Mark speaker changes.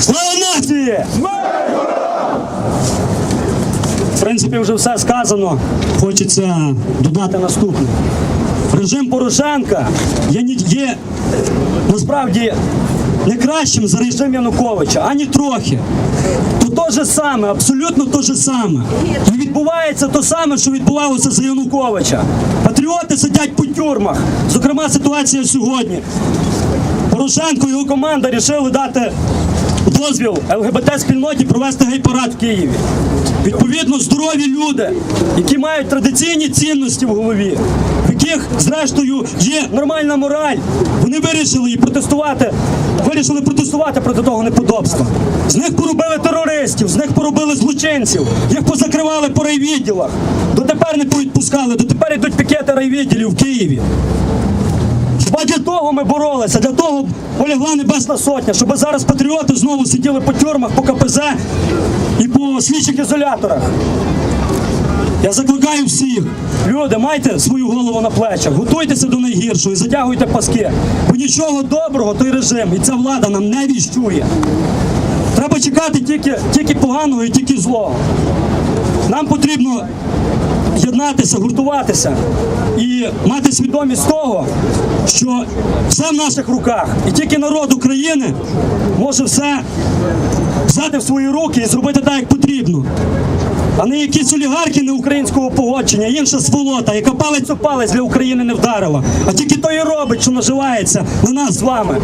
Speaker 1: Слава нації! В принципі, вже все сказано. Хочеться додати наступне. Режим Порошенка є, є насправді не кращим за режим Януковича, ані трохи. То те же саме, абсолютно те же саме. І відбувається те саме, що відбувалося за Януковича. Патріоти сидять по тюрмах. Зокрема, ситуація сьогодні. Порошенко і його команда вирішили дати дозвіл ЛГБТ-спільноті провести гей-парад в Києві. Відповідно, здорові люди, які мають традиційні цінності в голові, в яких, зрештою, є нормальна мораль, вони вирішили і протестувати, вирішили протестувати проти того неподобства. З них поробили терористів, з них поробили злочинців, їх позакривали по райвідділах. Дотепер не повідпускали, дотепер йдуть пікети райвідділів в Києві. Хіба для того ми боролися, для того полягла Небесна Сотня, щоб зараз патріоти знову сиділи по тюрмах, по КПЗ і по слідчих ізоляторах. Я закликаю всіх, люди, майте свою голову на плечах, готуйтеся до найгіршого і затягуйте паски. Бо нічого доброго той режим і ця влада нам не віщує. Треба чекати тільки, тільки поганого і тільки злого. Нам потрібно єднатися, гуртуватися і мати свідомість того, що все в наших руках, і тільки народ України може все взяти в свої руки і зробити так, як потрібно. А не якісь олігархи не українського погодження, інша сволота, яка палець у палець для України не вдарила. А тільки то і робить, що наживається на нас з вами.